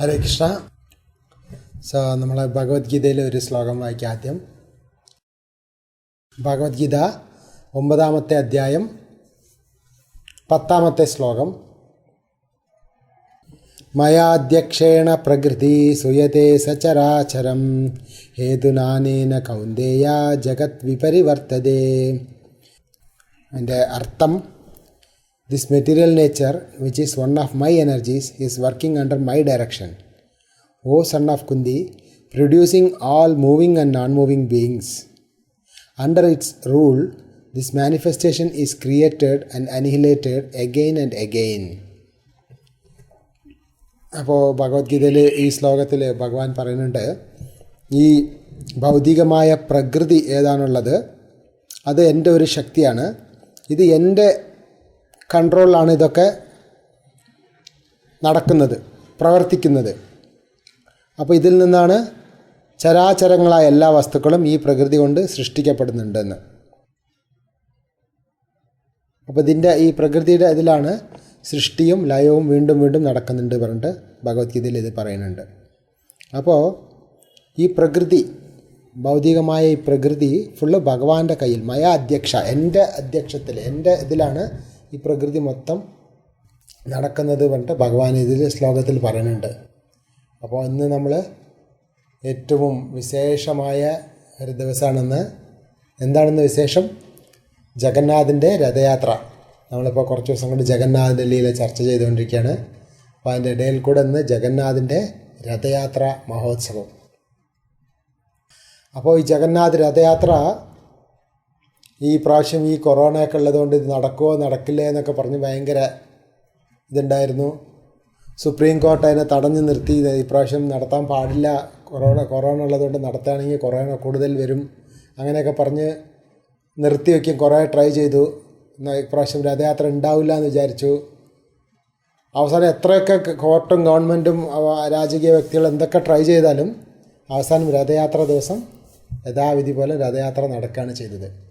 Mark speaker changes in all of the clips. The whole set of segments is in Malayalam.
Speaker 1: ഹരേ കൃഷ്ണ സോ നമ്മളെ ഭഗവത്ഗീതയിലെ ഒരു ശ്ലോകം വായിക്കാം ആദ്യം. ഭഗവത്ഗീത ഒമ്പതാമത്തെ അധ്യായം പത്താമത്തെ ശ്ലോകം. മയാധ്യക്ഷേണ പ്രകൃതി സുയത്തെ സചരാചരം. ഹേതുനാനേന കൗന്ദേയ ജഗത് വിപരിവർത്തതേ. അതിന്റെ അർത്ഥം This material nature, which is one of my energies, is working under my direction. O son of Kundi, producing all moving and non moving beings. Under its rule, this manifestation is created and annihilated again and again. അപ്പോൾ ഭഗവത്ഗീതയിൽ ഈ ശ്ലോകത്തിൽ ഭഗവാൻ പറയുന്നുണ്ട് ഈ ഭൗതികമായ പ്രകൃതി ഏതാണുള്ളത് അത് എന്റെ ഒരു ശക്തിയാണ് ഇത് എന്റെ കൺട്രോളിലാണ് ഇതൊക്കെ നടക്കുന്നത് പ്രവർത്തിക്കുന്നത്. അപ്പോൾ ഇതിൽ നിന്നാണ് ചരാചരങ്ങളായ എല്ലാ വസ്തുക്കളും ഈ പ്രകൃതി കൊണ്ട് സൃഷ്ടിക്കപ്പെടുന്നുണ്ടെന്ന്. അപ്പോൾ ഇതിന്റെ ഈ പ്രകൃതിയുടെ ഇതിലാണ് സൃഷ്ടിയും ലയവും വീണ്ടും വീണ്ടും നടക്കുന്നുണ്ട് പറഞ്ഞിട്ട് ഭഗവത്ഗീതയിൽ ഇത് പറയുന്നുണ്ട്. അപ്പോൾ ഈ പ്രകൃതി ഭൗതികമായ ഈ പ്രകൃതി ഫുള്ള് ഭഗവാന്റെ കയ്യിൽ മയ അധ്യക്ഷ എന്റെ അധ്യക്ഷത്തിൽ എന്റെ ഇതിലാണ് ഈ പ്രകൃതി മൊത്തം നടക്കുന്നത് പറഞ്ഞിട്ട് ഭഗവാൻ ഇതിൽ ശ്ലോകത്തിൽ പറയുന്നുണ്ട്. അപ്പോൾ ഇന്ന് നമ്മൾ ഏറ്റവും വിശേഷമായ ഒരു ദിവസമാണെന്ന് എന്താണെന്ന് വിശേഷം? ജഗന്നാഥിന്റെ രഥയാത്ര. നമ്മളിപ്പോൾ കുറച്ച് ദിവസം കൊണ്ട് ജഗന്നാഥിന്റെ ലീല ചർച്ച ചെയ്തുകൊണ്ടിരിക്കുകയാണ്. അപ്പോൾ അതിന്റെ ഇടയിൽ കൂടെ ഇന്ന് ജഗന്നാഥിന്റെ രഥയാത്ര മഹോത്സവം. അപ്പോൾ ഈ ജഗന്നാഥ് രഥയാത്ര ഈ പ്രാവശ്യം ഈ കൊറോണയൊക്കെ ഉള്ളതുകൊണ്ട് ഇത് നടക്കുമോ നടക്കില്ലേ എന്നൊക്കെ പറഞ്ഞ് ഭയങ്കര ഇതുണ്ടായിരുന്നു. സുപ്രീം കോർട്ട് അതിനെ തടഞ്ഞു നിർത്തി. ഈ പ്രാവശ്യം നടത്താൻ പാടില്ല. കൊറോണ കൊറോണ ഉള്ളതുകൊണ്ട് നടത്തുകയാണെങ്കിൽ കൊറോണ കൂടുതൽ വരും. അങ്ങനെയൊക്കെ പറഞ്ഞ് നിർത്തി വയ്ക്കും കുറേ ട്രൈ ചെയ്തു. എന്നാൽ ഇപ്രാവശ്യം രഥയാത്ര ഉണ്ടാവില്ല എന്ന് വിചാരിച്ചു. അവസാനം എത്രയൊക്കെ കോർട്ടും ഗവൺമെന്റും രാജകീയ വ്യക്തികൾ എന്തൊക്കെ ട്രൈ ചെയ്താലും അവസാനം രഥയാത്ര ദിവസം യഥാവിധി പോലെ രഥയാത്ര നടക്കുകയാണ് ചെയ്തത്.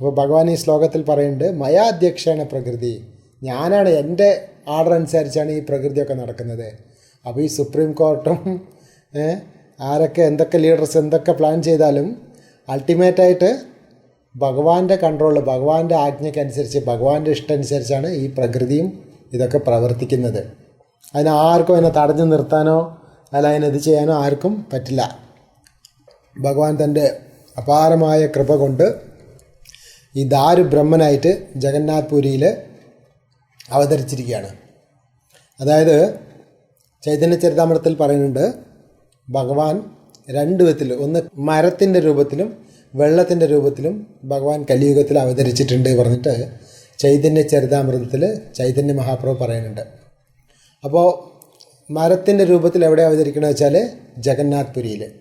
Speaker 1: അപ്പോൾ ഭഗവാൻ ഈ ശ്ലോകത്തിൽ പറയുന്നുണ്ട് മയാധ്യക്ഷേണ പ്രകൃതി. ഞാനാണ് എന്റെ ആർഡർ അനുസരിച്ചാണ് ഈ പ്രകൃതിയൊക്കെ നടക്കുന്നത്. അപ്പോൾ ഈ സുപ്രീം കോർട്ടും ആരൊക്കെ എന്തൊക്കെ ലീഡേഴ്സ് എന്തൊക്കെ പ്ലാൻ ചെയ്താലും അൾട്ടിമേറ്റായിട്ട് ഭഗവാന്റെ കൺട്രോൾ ഭഗവാന്റെ ആജ്ഞയ്ക്കനുസരിച്ച് ഭഗവാന്റെ ഇഷ്ടം അനുസരിച്ചാണ് ഈ പ്രകൃതിയും ഇതൊക്കെ പ്രവർത്തിക്കുന്നത്. അതിന് ആർക്കും അതിനെ തടഞ്ഞു നിർത്താനോ അല്ല അതിനെ ഇത് ചെയ്യാനോ ആർക്കും പറ്റില്ല. ഭഗവാൻ തന്റെ അപാരമായ കൃപ കൊണ്ട് ഈ ദാരു ബ്രഹ്മനായിട്ട് ജഗന്നാഥ് പുരിയിൽ അവതരിച്ചിരിക്കുകയാണ്. അതായത് ചൈതന്യ ചരിതാമൃതത്തിൽ പറയുന്നുണ്ട് ഭഗവാൻ രണ്ട് വിധത്തിൽ ഒന്ന് മരത്തിന്റെ രൂപത്തിലും വെള്ളത്തിന്റെ രൂപത്തിലും ഭഗവാൻ കലിയുഗത്തിൽ അവതരിച്ചിട്ടുണ്ട് പറഞ്ഞിട്ട് ചൈതന്യ ചരിതാമൃതത്തിൽ ചൈതന്യ മഹാപ്രഭു പറയുന്നുണ്ട്. അപ്പോൾ മരത്തിന്റെ രൂപത്തിൽ എവിടെ അവതരിക്കണമെന്ന് വെച്ചാൽ ജഗന്നാഥ് പുരിയിൽ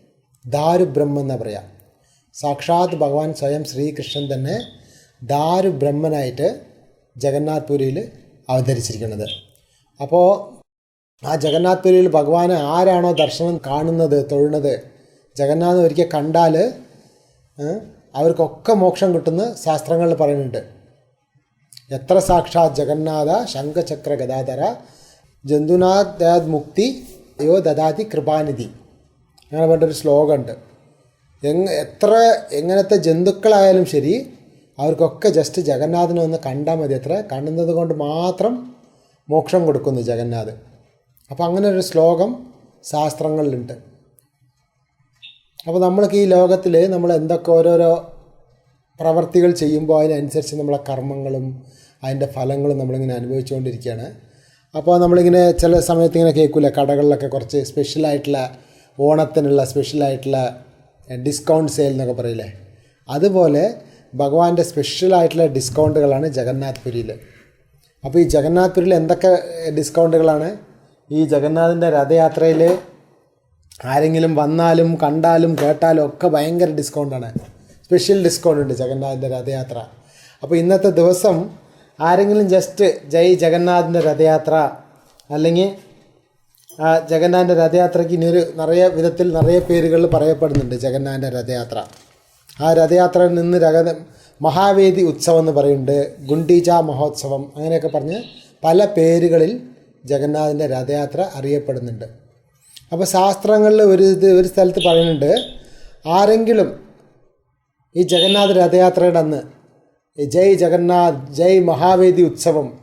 Speaker 1: ദാരുബ്രഹ്മം എന്ന് പറയാം. സാക്ഷാത് ഭഗവാൻ സ്വയം ശ്രീകൃഷ്ണൻ തന്നെ ദാരുബ്രഹ്മനായിട്ട് ജഗന്നാഥ് പുരിയിൽ അവതരിച്ചിരിക്കുന്നത്. അപ്പോൾ ആ ജഗന്നാഥ് പുരിയിൽ ഭഗവാൻ ആരാണോ ദർശനം കാണുന്നത് തൊഴുന്നത്? ജഗന്നാഥ് ഒരിക്കൽ കണ്ടാൽ അവർക്കൊക്കെ മോക്ഷം കിട്ടുന്ന ശാസ്ത്രങ്ങളിൽ പറയുന്നുണ്ട്. എത്ര സാക്ഷാത് ജഗന്നാഥ ശംഖചക്ര ഗദാധര ജന്തുനാഥ് മുക്തി യോ ദദാതി കൃപാനിധി. അങ്ങനെ പറഞ്ഞൊരു ശ്ലോകമുണ്ട്. എങ് എത്ര എങ്ങനത്തെ ജന്തുക്കളായാലും ശരി അവർക്കൊക്കെ ജസ്റ്റ് ജഗന്നാഥനെ ഒന്ന് കണ്ടാൽ മതി. അത്ര കാണുന്നത് കൊണ്ട് മാത്രം മോക്ഷം കൊടുക്കുന്നു ജഗന്നാഥ്. അപ്പോൾ അങ്ങനെ ഒരു ശ്ലോകം ശാസ്ത്രങ്ങളിലുണ്ട്. അപ്പോൾ നമ്മൾക്ക് ഈ ലോകത്തിൽ നമ്മൾ എന്തൊക്കെ ഓരോരോ പ്രവർത്തികൾ ചെയ്യുമ്പോൾ അതിനനുസരിച്ച് നമ്മളെ കർമ്മങ്ങളും അതിന്റെ ഫലങ്ങളും നമ്മളിങ്ങനെ അനുഭവിച്ചുകൊണ്ടിരിക്കുകയാണ്. അപ്പോൾ നമ്മളിങ്ങനെ ചില സമയത്ത് ഇങ്ങനെ കേൾക്കില്ല കടകളിലൊക്കെ കുറച്ച് സ്പെഷ്യലായിട്ടുള്ള ഓണത്തിനുള്ള സ്പെഷ്യലായിട്ടുള്ള ഡിസ്കൗണ്ട് സെയിൽ എന്നൊക്കെ പറയില്ലേ? അതുപോലെ ഭഗവാന്റെ സ്പെഷ്യലായിട്ടുള്ള ഡിസ്കൗണ്ടുകളാണ് ജഗന്നാഥ് പുരിയിൽ അപ്പോൾ ഈ ജഗന്നാഥ് പുരിയിൽ എന്തൊക്കെ ഡിസ്കൗണ്ടുകളാണ് ഈ ജഗന്നാഥിന്റെ രഥയാത്രയിൽ ആരെങ്കിലും വന്നാലും കണ്ടാലും കേട്ടാലും ഒക്കെ ഭയങ്കര ഡിസ്കൗണ്ടാണ് സ്പെഷ്യൽ ഡിസ്കൗണ്ട് ഉണ്ട് ജഗന്നാഥിന്റെ രഥയാത്ര. അപ്പോൾ ഇന്നത്തെ ദിവസം ആരെങ്കിലും ജസ്റ്റ് ജയ് ജഗന്നാഥിന്റെ രഥയാത്ര അല്ലെങ്കിൽ ജഗന്നാഥന്റെ രഥയാത്രയ്ക്ക് ഇനിയൊരു നിറയെ വിധത്തിൽ നിറയെ പേരുകൾ പറയപ്പെടുന്നുണ്ട് ജഗന്നാഥന്റെ രഥയാത്ര. ആ രഥയാത്ര നിന്ന് രഥ മഹാവേദി ഉത്സവം എന്ന് പറയുന്നുണ്ട്. ഗുണ്ടീജ മഹോത്സവം. അങ്ങനെയൊക്കെ പറഞ്ഞ് പല പേരുകളിൽ ജഗന്നാഥന്റെ രഥയാത്ര അറിയപ്പെടുന്നുണ്ട്. അപ്പോൾ ശാസ്ത്രങ്ങളിൽ ഒരു ഇത് ഒരു സ്ഥലത്ത് പറയുന്നുണ്ട് ആരെങ്കിലും ഈ ജഗന്നാഥ രഥയാത്രയുടെ അന്ന് ജയ് ജഗന്നാഥ് ജയ് മഹാവേദി ഉത്സവം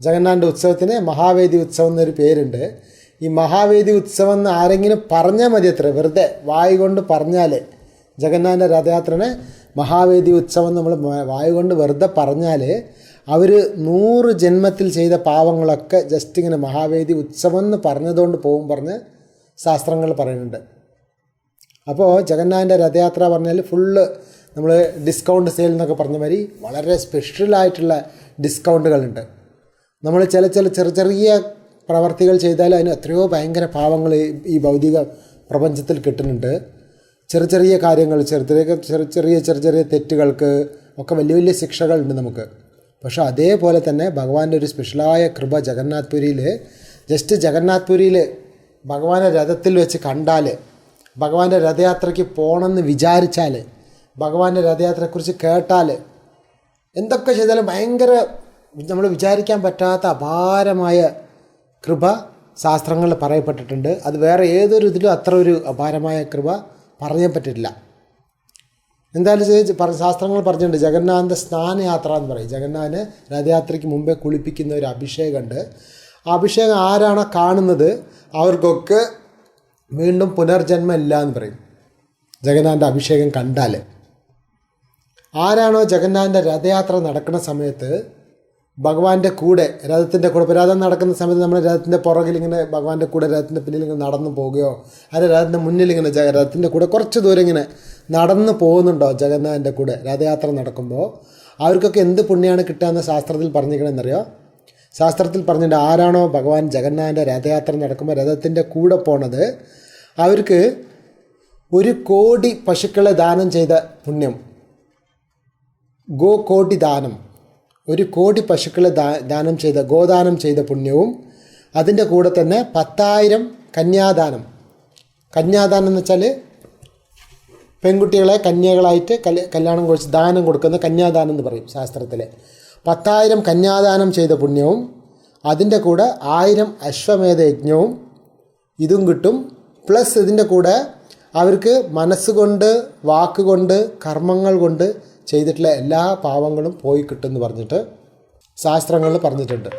Speaker 1: ജഗന്നാഥന്റെ ഉത്സവത്തിന് മഹാവേദി ഉത്സവം എന്നൊരു പേരുണ്ട്. ഈ മഹാവേദി ഉത്സവം എന്ന് ആരെങ്കിലും പറഞ്ഞാൽ മതി അത്ര. വെറുതെ വായി കൊണ്ട് പറഞ്ഞാൽ ജഗന്നാഥന്റെ രഥയാത്രനെ മഹാവേദി ഉത്സവം നമ്മൾ വായുകൊണ്ട് വെറുതെ പറഞ്ഞാൽ അവർ നൂറ് ജന്മത്തിൽ ചെയ്ത പാവങ്ങളൊക്കെ ജസ്റ്റ് ഇങ്ങനെ മഹാവേദി ഉത്സവം എന്ന് പറഞ്ഞതുകൊണ്ട് പോകും പറഞ്ഞ് ശാസ്ത്രങ്ങൾ പറയുന്നുണ്ട്. അപ്പോൾ ജഗന്നാഥന്റെ രഥയാത്ര പറഞ്ഞാൽ ഫുള്ള് നമ്മൾ ഡിസ്കൗണ്ട് സെയിൽ എന്നൊക്കെ പറഞ്ഞ മാതിരി വളരെ സ്പെഷ്യലായിട്ടുള്ള ഡിസ്കൗണ്ടുകളുണ്ട് നമ്മൾ ചില ചില ചെറിയ ചെറിയ പ്രവർത്തികൾ ചെയ്താൽ അതിന് എത്രയോ ഭയങ്കര പാവങ്ങൾ ഈ ഭൗതിക പ്രപഞ്ചത്തിൽ കിട്ടുന്നുണ്ട്. ചെറിയ ചെറിയ കാര്യങ്ങൾ ചെറിയ ചെറിയ ചെറിയ ചെറിയ ചെറിയ തെറ്റുകൾക്ക് ഒക്കെ വലിയ വലിയ ശിക്ഷകൾ ഉണ്ട് നമുക്ക്. പക്ഷേ അതേപോലെ തന്നെ ഭഗവാന്റെ ഒരു സ്പെഷ്യലായ കൃപ ജഗന്നാഥ് പുരിയിൽ ജസ്റ്റ് ജഗന്നാഥ് പുരിയിൽ ഭഗവാനെ രഥത്തിൽ വെച്ച് കണ്ടാൽ ഭഗവാന്റെ രഥയാത്രയ്ക്ക് പോകണമെന്ന് വിചാരിച്ചാൽ ഭഗവാന്റെ രഥയാത്രയെക്കുറിച്ച് കേട്ടാൽ എന്തൊക്കെ ചെയ്താലും ഭയങ്കര നമ്മൾ വിചാരിക്കാൻ പറ്റാത്ത അപാരമായ കൃപ ശാസ്ത്രങ്ങളിൽ പറയപ്പെട്ടിട്ടുണ്ട്. അത് വേറെ ഏതൊരു ഇതിലും അത്ര ഒരു അപാരമായ കൃപ പറയാൻ പറ്റില്ല. എന്തായാലും ശാസ്ത്രങ്ങൾ പറഞ്ഞിട്ടുണ്ട്. ജഗന്നാഥന്റെ സ്നാനയാത്ര എന്ന് പറയും. ജഗന്നാഥന് രഥയാത്രയ്ക്ക് മുമ്പേ കുളിപ്പിക്കുന്ന ഒരു അഭിഷേകമുണ്ട്. ആ അഭിഷേകം ആരാണോ കാണുന്നത് അവർക്കൊക്കെ വീണ്ടും പുനർജന്മം ഇല്ല എന്ന് പറയും. ജഗന്നാഥന്റെ അഭിഷേകം കണ്ടാൽ ആരാണോ ജഗന്നാഥന്റെ രഥയാത്ര നടക്കുന്ന സമയത്ത് ഭഗവാന്റെ കൂടെ രഥത്തിന്റെ കൂടെ രഥം നടക്കുന്ന സമയത്ത് നമ്മൾ രഥത്തിന്റെ പുറകിൽ ഇങ്ങനെ ഭഗവാന്റെ കൂടെ രഥത്തിന്റെ പിന്നിൽ ഇങ്ങനെ നടന്നു പോവുകയോ അല്ല രഥത്തിന്റെ മുന്നിൽ ഇങ്ങനെ രഥത്തിന്റെ കൂടെ കുറച്ച് ദൂരം ഇങ്ങനെ നടന്നു പോകുന്നുണ്ടോ ജഗന്നാഥന്റെ കൂടെ രഥയാത്ര നടക്കുമ്പോൾ അവർക്കൊക്കെ എന്ത് പുണ്യമാണ് കിട്ടുകയെന്ന് ശാസ്ത്രത്തിൽ പറഞ്ഞിരിക്കണമെന്നറിയോ ശാസ്ത്രത്തിൽ പറഞ്ഞിട്ടുണ്ട് ആരാണോ ഭഗവാൻ ജഗന്നാഥന്റെ രഥയാത്ര നടക്കുമ്പോൾ രഥത്തിന്റെ കൂടെ പോണത് അവർക്ക് ഒരു കോടി പശുക്കളെ ദാനം ചെയ്ത പുണ്യം. ഗോ കോടി ദാനം. ഒരു കോടി പശുക്കളെ ദാനം ചെയ്ത ഗോദാനം ചെയ്ത പുണ്യവും അതിന്റെ കൂടെ തന്നെ പത്തായിരം കന്യാദാനം. കന്യാദാനം എന്ന് വെച്ചാൽ പെൺകുട്ടികളെ കന്യകളായിട്ട് കല്യ കല്യാണം കഴിച്ച് ദാനം കൊടുക്കുന്ന കന്യാദാനം എന്ന് പറയും ശാസ്ത്രത്തിലെ. പത്തായിരം കന്യാദാനം ചെയ്ത പുണ്യവും അതിന്റെ കൂടെ ആയിരം അശ്വമേധ യജ്ഞവും ഇതും കിട്ടും. പ്ലസ് ഇതിന്റെ കൂടെ അവർക്ക് മനസ്സുകൊണ്ട് വാക്കുകൊണ്ട് കർമ്മങ്ങൾ കൊണ്ട് ചെയ്തിട്ടുള്ള എല്ലാ പാവങ്ങളും പോയി കിട്ടുമെന്ന് പറഞ്ഞിട്ട് ശാസ്ത്രങ്ങളിൽ പറഞ്ഞിട്ടുണ്ട്.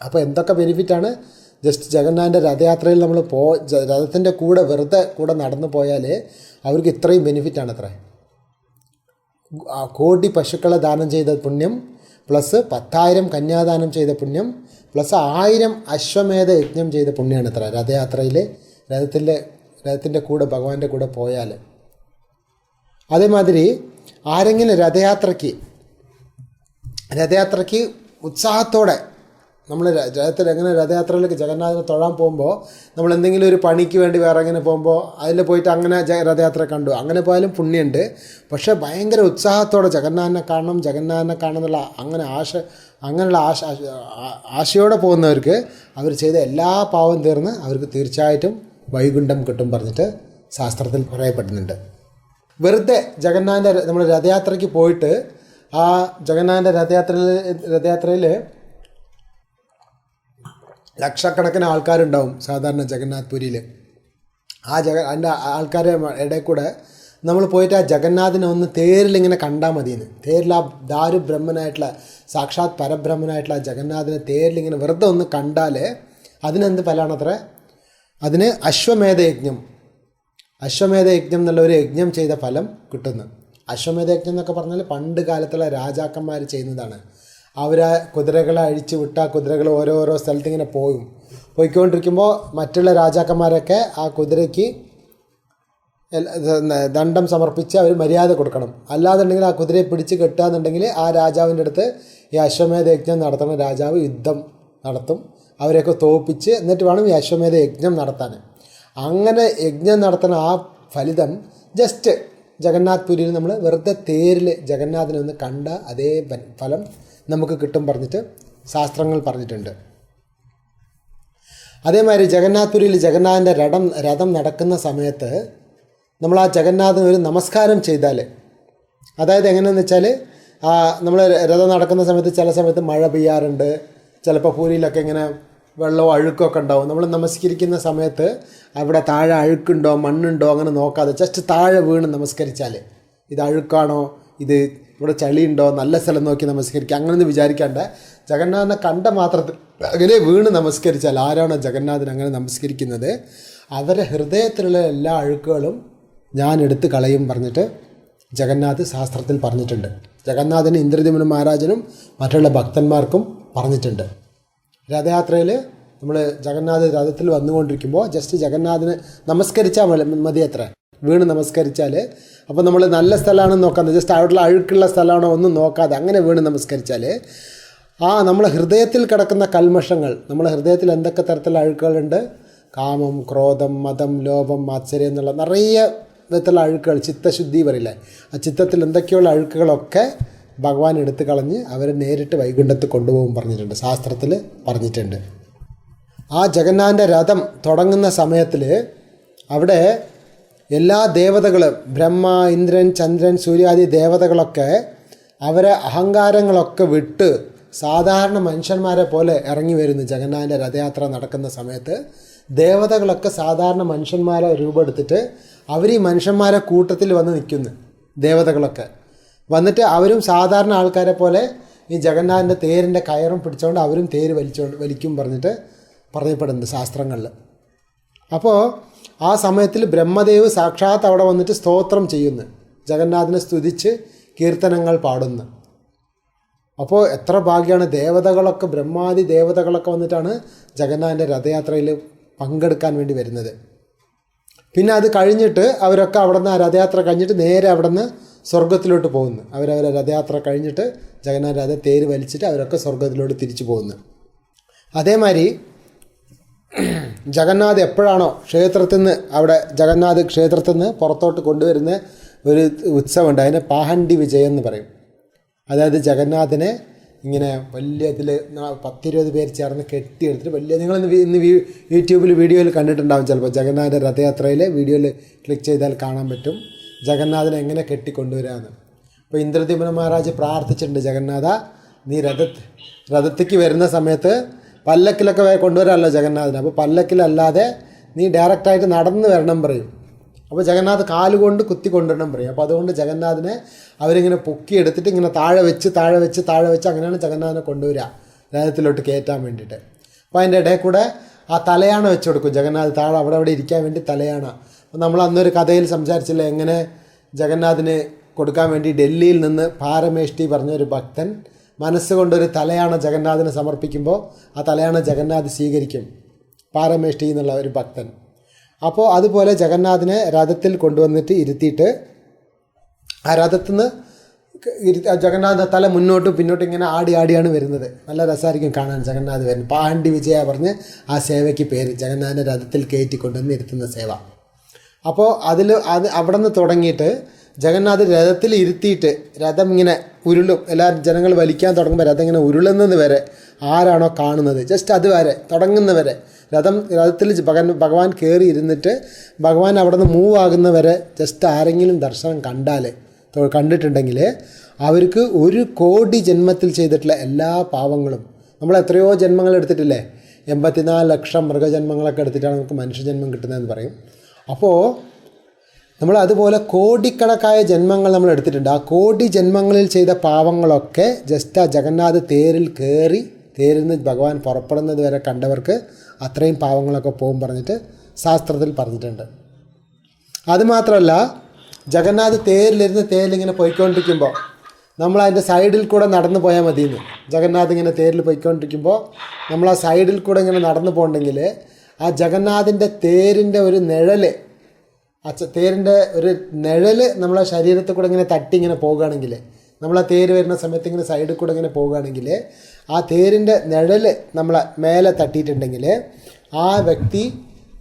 Speaker 1: അപ്പോൾ എന്തൊക്കെ ബെനിഫിറ്റാണ് ജസ്റ്റ് ജഗന്നാഥന്റെ രഥയാത്രയിൽ നമ്മൾ പോ രഥത്തിന്റെ കൂടെ വെറുതെ കൂടെ നടന്നു പോയാൽ അവർക്ക് ഇത്രയും ബെനിഫിറ്റാണ് അത്ര. കോടി പശുക്കളെ ദാനം ചെയ്ത പുണ്യം പ്ലസ് പത്തായിരം കന്യാദാനം ചെയ്ത പുണ്യം പ്ലസ് ആയിരം അശ്വമേധ യജ്ഞം ചെയ്ത പുണ്യമാണ് ഇത്ര രഥയാത്രയിൽ രഥത്തിന്റെ രഥത്തിന്റെ കൂടെ ഭഗവാന്റെ കൂടെ പോയാൽ അതേമാതിരി ആരെങ്കിലും രഥയാത്രയ്ക്ക് രഥയാത്രയ്ക്ക് ഉത്സാഹത്തോടെ നമ്മൾ രഥത്തിൽ എങ്ങനെ രഥയാത്രയിലേക്ക് ജഗന്നാഥനെ തൊഴാൻ പോകുമ്പോൾ നമ്മൾ എന്തെങ്കിലും ഒരു പണിക്ക് വേണ്ടി വേറെ എങ്ങനെ പോകുമ്പോൾ അതിൽ പോയിട്ട് അങ്ങനെ രഥയാത്ര കണ്ടു. അങ്ങനെ പോയാലും പുണ്യമുണ്ട് പക്ഷേ ഭയങ്കര ഉത്സാഹത്തോടെ ജഗന്നാഥനെ കാണണം ജഗന്നാഥനെ കാണണം എന്നുള്ള അങ്ങനെ ആശ അങ്ങനെയുള്ള ആശ ആശയോടെ പോകുന്നവർക്ക് അവർ ചെയ്ത എല്ലാ പാവം തീർന്ന് അവർക്ക് തീർച്ചയായിട്ടും വൈകുണ്ഠം കിട്ടും പറഞ്ഞിട്ട് ശാസ്ത്രത്തിൽ പറയപ്പെടുന്നുണ്ട്. വെറുതെ ജഗന്നാഥന്റെ നമ്മൾ രഥയാത്രയ്ക്ക് പോയിട്ട് ആ ജഗന്നാഥന്റെ രഥയാത്രയിൽ രഥയാത്രയിൽ ലക്ഷക്കണക്കിന് ആൾക്കാരുണ്ടാവും സാധാരണ ജഗന്നാഥ് പുരിയിൽ ആ ജഗ അതിന്റെ ആൾക്കാരെ ഇടയിൽ കൂടെ നമ്മൾ പോയിട്ട് ആ ജഗന്നാഥിനെ ഒന്ന് തേരിലിങ്ങനെ കണ്ടാൽ മതിയെന്ന്. തേരിൽ ആ ദാരു ബ്രഹ്മനായിട്ടുള്ള സാക്ഷാത് പരബ്രഹ്മനായിട്ടുള്ള ആ ജഗന്നാഥിനെ തേരിലിങ്ങനെ വെറുതെ ഒന്ന് കണ്ടാൽ അതിനെന്ത് ഫലമാണത്രേ അതിന് അശ്വമേധ യജ്ഞം അശ്വമേധ യജ്ഞം എന്നുള്ള ഒരു യജ്ഞം ചെയ്ത ഫലം കിട്ടുന്നു. അശ്വമേധ യജ്ഞം എന്നൊക്കെ പറഞ്ഞാൽ പണ്ട് കാലത്തുള്ള രാജാക്കന്മാർ ചെയ്യുന്നതാണ്. അവർ ആ കുതിരകളെ അഴിച്ചു വിട്ട കുതിരകൾ ഓരോരോ സ്ഥലത്ത് ഇങ്ങനെ പോകും പോയിക്കൊണ്ടിരിക്കുമ്പോൾ മറ്റുള്ള രാജാക്കന്മാരൊക്കെ ആ കുതിരയ്ക്ക് ദണ്ഡം സമർപ്പിച്ച് അവർ മര്യാദ കൊടുക്കണം. അല്ലാന്നുണ്ടെങ്കിൽ ആ കുതിരയെ പിടിച്ച് കെട്ടുകയെന്നുണ്ടെങ്കിൽ ആ രാജാവിന്റെ അടുത്ത് ഈ അശ്വമേധ യജ്ഞം നടത്തുന്ന രാജാവ് യുദ്ധം നടത്തും. അവരെയൊക്കെ തോപ്പിച്ച് എന്നിട്ട് വേണം ഈ അശ്വമേധ യജ്ഞം നടത്താൻ അങ്ങനെ യജ്ഞം നടത്തുന്ന ആ ഫലിതം ജസ്റ്റ് ജഗന്നാഥ് പുരിയിൽ നമ്മൾ വെറുതെ തേരിൽ ജഗന്നാഥനെ ഒന്ന് കണ്ട അതേ ഫലം നമുക്ക് കിട്ടും പറഞ്ഞിട്ട് ശാസ്ത്രങ്ങൾ പറഞ്ഞിട്ടുണ്ട്. അതേമാതിരി ജഗന്നാഥ് പുരിയിൽ ജഗന്നാഥന്റെ രഥം രഥം നടക്കുന്ന സമയത്ത് നമ്മൾ ആ ജഗന്നാഥന് ഒരു നമസ്കാരം ചെയ്താൽ അതായത് എങ്ങനെയെന്ന് വെച്ചാൽ നമ്മൾ രഥം നടക്കുന്ന സമയത്ത് ചില സമയത്ത് മഴ പെയ്യാറുണ്ട് ചിലപ്പോൾ പൂരിയിലൊക്കെ ഇങ്ങനെ വെള്ളവും അഴുക്കൊക്കെ ഉണ്ടാവും. നമ്മൾ നമസ്കരിക്കുന്ന സമയത്ത് അവിടെ താഴെ അഴുക്കുണ്ടോ മണ്ണുണ്ടോ അങ്ങനെ നോക്കാതെ ജസ്റ്റ് താഴെ വീണ് നമസ്കരിച്ചാൽ ഇത് അഴുക്കാണോ? ഇത് ഇവിടെ ചളിയുണ്ടോ? നല്ല സ്ഥലം നോക്കി നമസ്കരിക്കുക. അങ്ങനെയൊന്നും വിചാരിക്കാണ്ട്. ജഗന്നാഥനെ കണ്ട മാത്രത്തിൽ അങ്ങനെ വീണ് നമസ്കരിച്ചാൽ ആരാണോ ജഗന്നാഥൻ അങ്ങനെ നമസ്കരിക്കുന്നത്? അവരെ ഹൃദയത്തിലുള്ള എല്ലാ അഴുക്കുകളും ഞാൻ എടുത്ത് കളയും പറഞ്ഞിട്ട് ജഗന്നാഥ് ശാസ്ത്രത്തിൽ പറഞ്ഞിട്ടുണ്ട്. ജഗന്നാഥന് ഇന്ദ്രദ്യുമ്ന മഹാരാജനും മറ്റുള്ള ഭക്തന്മാർക്കും പറഞ്ഞിട്ടുണ്ട്. രഥയാത്രയിൽ നമ്മൾ ജഗന്നാഥ് രഥത്തിൽ വന്നുകൊണ്ടിരിക്കുമ്പോൾ ജസ്റ്റ് ജഗന്നാഥന് നമസ്കരിച്ചാൽ മതി അത്ര. വീണ് നമസ്കരിച്ചാൽ അപ്പോൾ നമ്മൾ നല്ല സ്ഥലമാണെന്ന് നോക്കാതെ ജസ്റ്റ് അവിടെയുള്ള അഴുക്കുള്ള സ്ഥലമാണോ ഒന്നും നോക്കാതെ അങ്ങനെ വീണ് നമസ്കരിച്ചാൽ ആ നമ്മളെ ഹൃദയത്തിൽ കിടക്കുന്ന കൽമഷങ്ങൾ നമ്മളെ ഹൃദയത്തിൽ എന്തൊക്കെ തരത്തിലുള്ള അഴുക്കുകളുണ്ട്? കാമം ക്രോധം മതം ലോപം മാത്സര്യം എന്നുള്ള നിറയെ വിധത്തിലുള്ള അഴുക്കുകൾ ചിത്തശുദ്ധി പറയില്ലേ? ആ ചിത്തത്തിൽ എന്തൊക്കെയുള്ള അഴുക്കുകളൊക്കെ ഭഗവാൻ എടുത്തു കളഞ്ഞ് അവരെ നേരിട്ട് വൈകുണ്ഠത്ത് കൊണ്ടുപോകും പറഞ്ഞിട്ടുണ്ട്. ശാസ്ത്രത്തിൽ പറഞ്ഞിട്ടുണ്ട്. ആ ജഗന്നാഥന്റെ രഥം തുടങ്ങുന്ന സമയത്തിൽ അവിടെ എല്ലാ ദേവതകളും ബ്രഹ്മ ഇന്ദ്രൻ ചന്ദ്രൻ സൂര്യാദി ദേവതകളൊക്കെ അവരെ അഹങ്കാരങ്ങളൊക്കെ വിട്ട് സാധാരണ മനുഷ്യന്മാരെ പോലെ ഇറങ്ങി വരുന്നു. ജഗന്നാഥന്റെ രഥയാത്ര നടക്കുന്ന സമയത്ത് ദേവതകളൊക്കെ സാധാരണ മനുഷ്യന്മാരെ രൂപമെടുത്തിട്ട് അവർ ഈ മനുഷ്യന്മാരെ കൂട്ടത്തിൽ വന്ന് നിൽക്കുന്നു. ദേവതകളൊക്കെ. വന്നിട്ട് അവരും സാധാരണ ആൾക്കാരെ പോലെ ഈ ജഗന്നാഥന്റെ തേരിന്റെ കയറും പിടിച്ചുകൊണ്ട് അവരും തേര് വലിച്ചുകൊണ്ട് വലിക്കും പറഞ്ഞിട്ട് പറയപ്പെടുന്നുണ്ട് ശാസ്ത്രങ്ങളിൽ. അപ്പോൾ ആ സമയത്തിൽ ബ്രഹ്മദേവ് സാക്ഷാത്ത് അവിടെ വന്നിട്ട് സ്തോത്രം ചെയ്യുന്നു. ജഗന്നാഥനെ സ്തുതിച്ച് കീർത്തനങ്ങൾ പാടുന്നു. അപ്പോൾ എത്ര ഭാഗ്യമാണ് ദേവതകളൊക്കെ ബ്രഹ്മാദി ദേവതകളൊക്കെ വന്നിട്ടാണ് ജഗന്നാഥന്റെ രഥയാത്രയിൽ പങ്കെടുക്കാൻ വേണ്ടി വരുന്നത്. പിന്നെ അത് കഴിഞ്ഞിട്ട് അവരൊക്കെ അവിടെ നിന്ന് ആ രഥയാത്ര കഴിഞ്ഞിട്ട് നേരെ അവിടെ നിന്ന് സ്വർഗത്തിലോട്ട് പോകുന്നു. അവരവരെ രഥയാത്ര കഴിഞ്ഞിട്ട് ജഗന്നാഥ രഥ തേര് വലിച്ചിട്ട് അവരൊക്കെ സ്വർഗത്തിലോട്ട് തിരിച്ചു പോകുന്നു. അതേമാതിരി ജഗന്നാഥ് എപ്പോഴാണോ ക്ഷേത്രത്തിൽ നിന്ന് അവിടെ ജഗന്നാഥ് ക്ഷേത്രത്തിൽ നിന്ന് പുറത്തോട്ട് കൊണ്ടുവരുന്ന ഒരു ഉത്സവമുണ്ട്. അതിനെ പാഹണ്ടി വിജയം എന്ന് പറയും. അതായത് ജഗന്നാഥനെ ഇങ്ങനെ വലിയ ഇതിൽ പത്തിരുപത് പേര് ചേർന്ന് കെട്ടിയെടുത്തിട്ട് വലിയ നിങ്ങൾ ഇന്ന് യൂട്യൂബിൽ വീഡിയോയിൽ കണ്ടിട്ടുണ്ടാവും ചിലപ്പോൾ ജഗന്നാഥ രഥയാത്രയിലെ വീഡിയോയിൽ ക്ലിക്ക് ചെയ്താൽ കാണാൻ പറ്റും. ജഗന്നാഥനെ എങ്ങനെ കെട്ടിക്കൊണ്ടുവരാമെന്ന് അപ്പോൾ ഇന്ദ്രദീപന മഹാരാജ് പ്രാർത്ഥിച്ചിട്ടുണ്ട് ജഗന്നാഥ നീ രഥ രഥത്തേക്ക് വരുന്ന സമയത്ത് പല്ലക്കിലൊക്കെ കൊണ്ടുവരാമല്ലോ ജഗന്നാഥന്. അപ്പോൾ പല്ലക്കിലല്ലാതെ നീ ഡയറക്റ്റായിട്ട് നടന്ന് വരണം പറയും. അപ്പോൾ ജഗന്നാഥ് കാലുകൊണ്ട് കുത്തി കൊണ്ടുവരണം പറയും. അപ്പോൾ അതുകൊണ്ട് ജഗന്നാഥിനെ അവരിങ്ങനെ പൊക്കി എടുത്തിട്ട് ഇങ്ങനെ താഴെ വെച്ച് താഴെ വെച്ച് താഴെ വെച്ച് അങ്ങനെയാണ് ജഗന്നാഥനെ കൊണ്ടുവരിക രഥത്തിലോട്ട് കയറ്റാൻ വേണ്ടിയിട്ട്. അപ്പോൾ അതിന്റെ ഇടയിൽ കൂടെ ആ തലയാണ വെച്ച് കൊടുക്കും. ജഗന്നാഥ് താഴെ അവിടെ അവിടെ ഇരിക്കാൻ വേണ്ടി തലയാണ നമ്മൾ അന്നൊരു കഥയിൽ സംസാരിച്ചില്ല എങ്ങനെ ജഗന്നാഥിന് കൊടുക്കാൻ വേണ്ടി ഡൽഹിയിൽ നിന്ന് പാരമേഷ്ടി പറഞ്ഞൊരു ഭക്തൻ മനസ്സുകൊണ്ടൊരു തലയാണ് ജഗന്നാഥിന് സമർപ്പിക്കുമ്പോൾ ആ തലയാണ് ജഗന്നാഥ് സ്വീകരിക്കും പാരമേഷ്ടി എന്നുള്ള ഒരു ഭക്തൻ. അപ്പോൾ അതുപോലെ ജഗന്നാഥിനെ രഥത്തിൽ കൊണ്ടുവന്നിട്ട് ഇരുത്തിയിട്ട് ആ രഥത്തിൽ നിന്ന് ജഗന്നാഥ തല മുന്നോട്ടും പിന്നോട്ടും ഇങ്ങനെ ആടി ആടിയാണ് വരുന്നത്. നല്ല രസമായിരിക്കും കാണാൻ ജഗന്നാഥ് വരുന്നത്. പാണ്ഡി വിജയ പറഞ്ഞ് ആ സേവയ്ക്ക് പേര് ജഗന്നാഥനെ രഥത്തിൽ കയറ്റി കൊണ്ടുവന്ന് ഇരുത്തുന്ന സേവ. അപ്പോൾ അതിൽ അത് അവിടെ നിന്ന് തുടങ്ങിയിട്ട് ജഗന്നാഥ് രഥത്തിൽ ഇരുത്തിയിട്ട് രഥം ഇങ്ങനെ ഉരുളും. എല്ലാ ജനങ്ങൾ വലിക്കാൻ തുടങ്ങുമ്പോൾ രഥം ഇങ്ങനെ ഉരുളുന്നത് വരെ ആരാണോ കാണുന്നത്. ജസ്റ്റ് അതുവരെ തുടങ്ങുന്നവരെ രഥം രഥത്തിൽ ഭഗവാൻ ഭഗവാൻ കയറി ഇരുന്നിട്ട് ഭഗവാൻ അവിടെ നിന്ന് മൂവ് ആകുന്നവരെ ജസ്റ്റ് ആരെങ്കിലും ദർശനം കണ്ടാൽ കണ്ടിട്ടുണ്ടെങ്കിൽ അവർക്ക് ഒരു കോടി ജന്മത്തിൽ ചെയ്തിട്ടുള്ള എല്ലാ പാവങ്ങളും. നമ്മൾ എത്രയോ ജന്മങ്ങൾ എടുത്തിട്ടില്ലേ? എൺപത്തിനാല് ലക്ഷം മൃഗജന്മങ്ങളൊക്കെ എടുത്തിട്ടാണ് നമുക്ക് മനുഷ്യജന്മം കിട്ടുന്നതെന്ന് പറയും. അപ്പോൾ നമ്മൾ അതുപോലെ കോടിക്കണക്കായ ജന്മങ്ങൾ നമ്മൾ എടുത്തിട്ടുണ്ട്. ആ കോടി ജന്മങ്ങളിൽ ചെയ്ത പാവങ്ങളൊക്കെ ജസ്റ്റ് ആ ജഗന്നാഥ് തേരിൽ കയറി തേരിൽ നിന്ന് ഭഗവാൻ പുറപ്പെടുന്നത് വരെ കണ്ടവർക്ക് അത്രയും പാവങ്ങളൊക്കെ പോകും പറഞ്ഞിട്ട് ശാസ്ത്രത്തിൽ പറഞ്ഞിട്ടുണ്ട്. അതുമാത്രമല്ല ജഗന്നാഥ് തേരിലിരുന്ന് തേരിലിങ്ങനെ പോയിക്കൊണ്ടിരിക്കുമ്പോൾ നമ്മൾ അതിന്റെ സൈഡിൽ കൂടെ നടന്നു പോയാൽ മതിയെന്ന്. ജഗന്നാഥ് ഇങ്ങനെ തേരിൽ പോയിക്കൊണ്ടിരിക്കുമ്പോൾ നമ്മൾ ആ സൈഡിൽ കൂടെ ഇങ്ങനെ നടന്നു പോകണമെങ്കിൽ ആ ജഗന്നാഥിന്റെ തേരിന്റെ ഒരു നിഴൽ അച്ഛ തേരിന്റെ ഒരു നിഴൽ നമ്മളെ ശരീരത്തിൽ കൂടെ ഇങ്ങനെ തട്ടി ഇങ്ങനെ പോകുകയാണെങ്കിൽ നമ്മൾ ആ തേര് വരുന്ന സമയത്ത് ഇങ്ങനെ സൈഡിൽ കൂടെ ഇങ്ങനെ പോകുകയാണെങ്കിൽ ആ തേരിന്റെ നിഴൽ നമ്മളെ മേലെ തട്ടിയിട്ടുണ്ടെങ്കിൽ ആ വ്യക്തി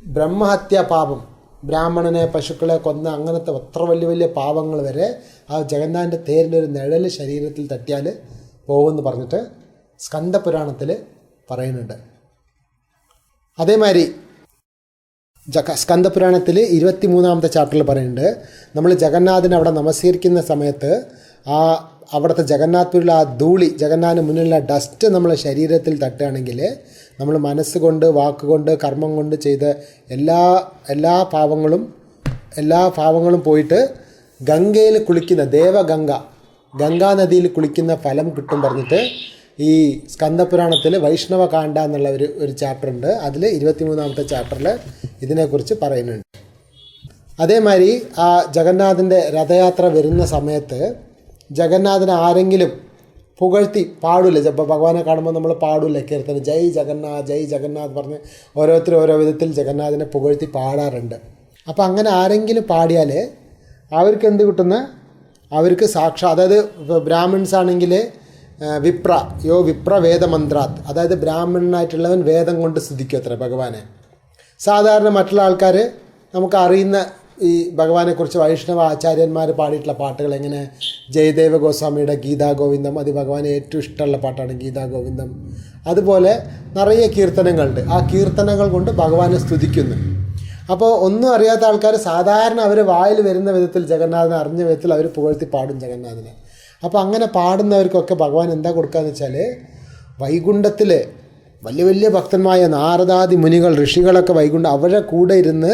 Speaker 1: ബ്രഹ്മഹത്യാ പാപം ബ്രാഹ്മണനെ പശുക്കളെ കൊന്ന അങ്ങനത്തെ അത്ര വലിയ വലിയ പാപങ്ങൾ വരെ ആ ജഗന്നാഥന്റെ തേരിന്റെ ഒരു നിഴൽ ശരീരത്തിൽ തട്ടിയാൽ പോകുമെന്ന് പറഞ്ഞിട്ട് സ്കന്ദപുരാണത്തിൽ പറയുന്നുണ്ട്. അതേമാതിരി ജഗ സ്കന്ദപുരാണത്തിൽ ഇരുപത്തി മൂന്നാമത്തെ ചാപ്റ്ററിൽ പറയുന്നുണ്ട്. നമ്മൾ ജഗന്നാഥനെ അവിടെ നമസ്കരിക്കുന്ന സമയത്ത് ആ അവിടുത്തെ ജഗന്നാഥ്പുരിലെ ആ ധൂളി ജഗന്നാഥിന് മുന്നിലുള്ള ഡസ്റ്റ് നമ്മളെ ശരീരത്തിൽ തട്ടുകയാണെങ്കിൽ നമ്മൾ മനസ്സുകൊണ്ട് വാക്കുകൊണ്ട് കർമ്മം കൊണ്ട് ചെയ്ത എല്ലാ എല്ലാ പാവങ്ങളും എല്ലാ പാവങ്ങളും പോയിട്ട് ഗംഗയിൽ കുളിക്കുന്ന ദേവഗംഗ ഗംഗാനദിയിൽ കുളിക്കുന്ന ഫലം കിട്ടും പറഞ്ഞിട്ട് ഈ സ്കന്ദപുരാണത്തിൽ വൈഷ്ണവ കാണ്ട എന്നുള്ള ഒരു ഒരു ചാപ്റ്റർ ഉണ്ട് അതിൽ ഇരുപത്തിമൂന്നാമത്തെ ചാപ്റ്ററിൽ ഇതിനെക്കുറിച്ച് പറയുന്നുണ്ട്. അതേമാതിരി ആ ജഗന്നാഥന്റെ രഥയാത്ര വരുന്ന സമയത്ത് ജഗന്നാഥനെ ആരെങ്കിലും പുകഴ്ത്തി പാടില്ല ഇപ്പോൾ ഭഗവാനെ കാണുമ്പോൾ നമ്മൾ പാടില്ല കീർത്തനം ജയ് ജഗന്നാഥ് ജയ് ജഗന്നാഥ് പറഞ്ഞ് ഓരോരുത്തർ ഓരോ വിധത്തിൽ ജഗന്നാഥനെ പുകഴ്ത്തി പാടാറുണ്ട്. അപ്പോൾ അങ്ങനെ ആരെങ്കിലും പാടിയാൽ അവർക്ക് എന്ത് കിട്ടുന്ന? അവർക്ക് സാക്ഷാ അതായത് ബ്രാഹ്മിൺസ് ആണെങ്കിൽ വിപ്ര യോ വിപ്ര വേദമന്ത്രാത്. അതായത് ബ്രാഹ്മണനായിട്ടുള്ളവൻ വേദം കൊണ്ട് സ്തുതിക്കും അത്ര ഭഗവാനെ. സാധാരണ മറ്റുള്ള ആൾക്കാർ നമുക്ക് അറിയുന്ന ഈ ഭഗവാനെക്കുറിച്ച് വൈഷ്ണവ ആചാര്യന്മാർ പാടിയിട്ടുള്ള പാട്ടുകൾ എങ്ങനെ? ജയദേവ ഗോസ്വാമിയുടെ ഗീതാ ഗോവിന്ദം. അത് ഭഗവാന് ഏറ്റവും ഇഷ്ടമുള്ള പാട്ടാണ് ഗീതാ ഗോവിന്ദം. അതുപോലെ നിറയെ കീർത്തനങ്ങളുണ്ട്. ആ കീർത്തനങ്ങൾ കൊണ്ട് ഭഗവാനെ സ്തുതിക്കുന്നു. അപ്പോൾ ഒന്നും അറിയാത്ത ആൾക്കാർ സാധാരണ അവർ വായിൽ വരുന്ന വിധത്തിൽ ജഗന്നാഥനെ അറിഞ്ഞ വിധത്തിൽ അവർ പുകഴ്ത്തി പാടും ജഗന്നാഥനെ. അപ്പോൾ അങ്ങനെ പാടുന്നവർക്കൊക്കെ ഭഗവാൻ എന്താ കൊടുക്കുകയെന്ന് വെച്ചാൽ വൈകുണ്ഠത്തിൽ വലിയ വലിയ ഭക്തന്മായ നാരദാദി മുനികൾ ഋഷികളൊക്കെ വൈകുണ്ഠം അവരുടെ കൂടെ ഇരുന്ന്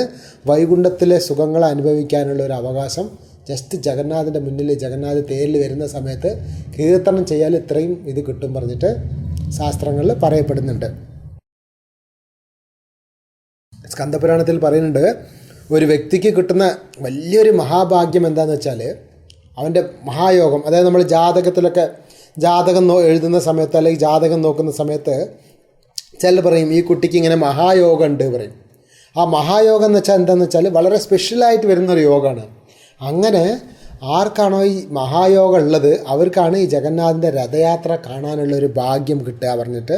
Speaker 1: വൈകുണ്ഠത്തിലെ സുഖങ്ങൾ അനുഭവിക്കാനുള്ള ഒരു അവകാശം ജസ്റ്റ് ജഗന്നാഥിന്റെ മുന്നിൽ ജഗന്നാഥ് തേരിൽ വരുന്ന സമയത്ത് കീർത്തനം ചെയ്യാൻ ഇത്രയും ഇത് കിട്ടും പറഞ്ഞിട്ട് ശാസ്ത്രങ്ങളിൽ പറയപ്പെടുന്നുണ്ട്. സ്കന്ദപുരാണത്തിൽ പറയുന്നുണ്ട് ഒരു വ്യക്തിക്ക് കിട്ടുന്ന വലിയൊരു മഹാഭാഗ്യം എന്താണെന്ന് വെച്ചാൽ അവന്റെ മഹായോഗം അതായത് നമ്മൾ ജാതകത്തിലൊക്കെ ജാതകം നോ എഴുതുന്ന സമയത്ത് അല്ലെങ്കിൽ ജാതകം നോക്കുന്ന സമയത്ത് ചില പറയും ഈ കുട്ടിക്ക് ഇങ്ങനെ മഹായോഗം ഉണ്ട് പറയും. ആ മഹായോഗം എന്ന് വെച്ചാൽ എന്താണെന്ന് വെച്ചാൽ വളരെ സ്പെഷ്യലായിട്ട് വരുന്നൊരു യോഗമാണ് അങ്ങനെ ആർക്കാണോ ഈ മഹായോഗം ഉള്ളത് അവർക്കാണ് ഈ ജഗന്നാഥന്റെ രഥയാത്ര കാണാനുള്ള ഒരു ഭാഗ്യം കിട്ടുക പറഞ്ഞിട്ട്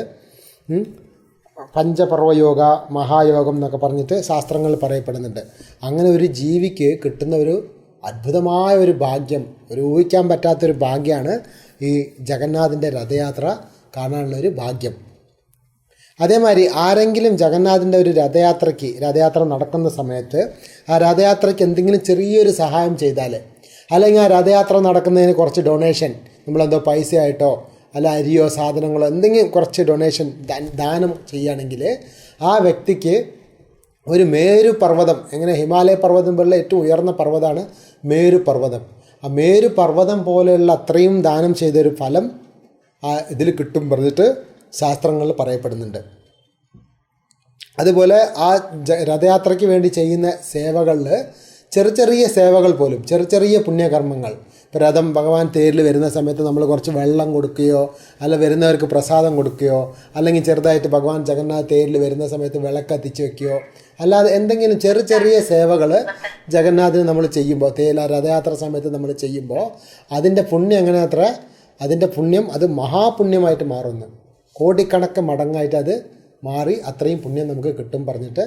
Speaker 1: പഞ്ചപർവയോഗ മഹായോഗം എന്നൊക്കെ പറഞ്ഞിട്ട് ശാസ്ത്രങ്ങൾ പറയപ്പെടുന്നുണ്ട്. അങ്ങനെ ഒരു ജീവിക്ക് കിട്ടുന്ന ഒരു അത്ഭുതമായ ഒരു ഭാഗ്യം ഒരു ഊഹിക്കാൻ പറ്റാത്തൊരു ഭാഗ്യമാണ് ഈ ജഗന്നാഥിന്റെ രഥയാത്ര കാണാനുള്ള ഒരു ഭാഗ്യം. അതേമാതിരി ആരെങ്കിലും ജഗന്നാഥിന്റെ ഒരു രഥയാത്രയ്ക്ക് രഥയാത്ര നടക്കുന്ന സമയത്ത് ആ രഥയാത്രയ്ക്ക് എന്തെങ്കിലും ചെറിയൊരു സഹായം ചെയ്താൽ അല്ലെങ്കിൽ ആ രഥയാത്ര നടക്കുന്നതിന് കുറച്ച് ഡൊണേഷൻ നമ്മളെന്തോ പൈസയായിട്ടോ അല്ല അരിയോ സാധനങ്ങളോ എന്തെങ്കിലും കുറച്ച് ഡൊണേഷൻ ദാനം ചെയ്യുകയാണെങ്കിൽ ആ വ്യക്തിക്ക് ഒരു മേരു പർവതം എങ്ങനെ ഹിമാലയ പർവതം പോലുള്ള ഏറ്റവും ഉയർന്ന പർവതമാണ് മേരു പർവതം. ആ മേരു പർവതം പോലെയുള്ള അത്രയും ദാനം ചെയ്തൊരു ഫലം ആ ഇതിൽ കിട്ടും പറഞ്ഞിട്ട് ശാസ്ത്രങ്ങളിൽ പറയപ്പെടുന്നുണ്ട്. അതുപോലെ ആ രഥയാത്രയ്ക്ക് വേണ്ടി ചെയ്യുന്ന സേവകളിൽ ചെറിയ ചെറിയ സേവകൾ പോലും ചെറിയ ചെറിയ പുണ്യകർമ്മങ്ങൾ. ഇപ്പോൾ രഥം ഭഗവാൻ തേരിൽ വരുന്ന സമയത്ത് നമ്മൾ കുറച്ച് വെള്ളം കൊടുക്കുകയോ അല്ല വരുന്നവർക്ക് പ്രസാദം കൊടുക്കുകയോ അല്ലെങ്കിൽ ചെറുതായിട്ട് ഭഗവാൻ ജഗന്നാഥ് തേരിൽ വരുന്ന സമയത്ത് വിളക്ക് കത്തിച്ച് വെക്കുകയോ അല്ലാതെ എന്തെങ്കിലും ചെറു ചെറിയ സേവകൾ ജഗന്നാഥിന് നമ്മൾ ചെയ്യുമ്പോൾ തേയില രഥയാത്ര സമയത്ത് നമ്മൾ ചെയ്യുമ്പോൾ അതിന്റെ പുണ്യം എങ്ങനെ അത്ര അതിന്റെ പുണ്യം അത് മഹാപുണ്യമായിട്ട് മാറുന്നു. കോടിക്കണക്ക് മടങ്ങായിട്ട് അത് മാറി അത്രയും പുണ്യം നമുക്ക് കിട്ടും പറഞ്ഞിട്ട്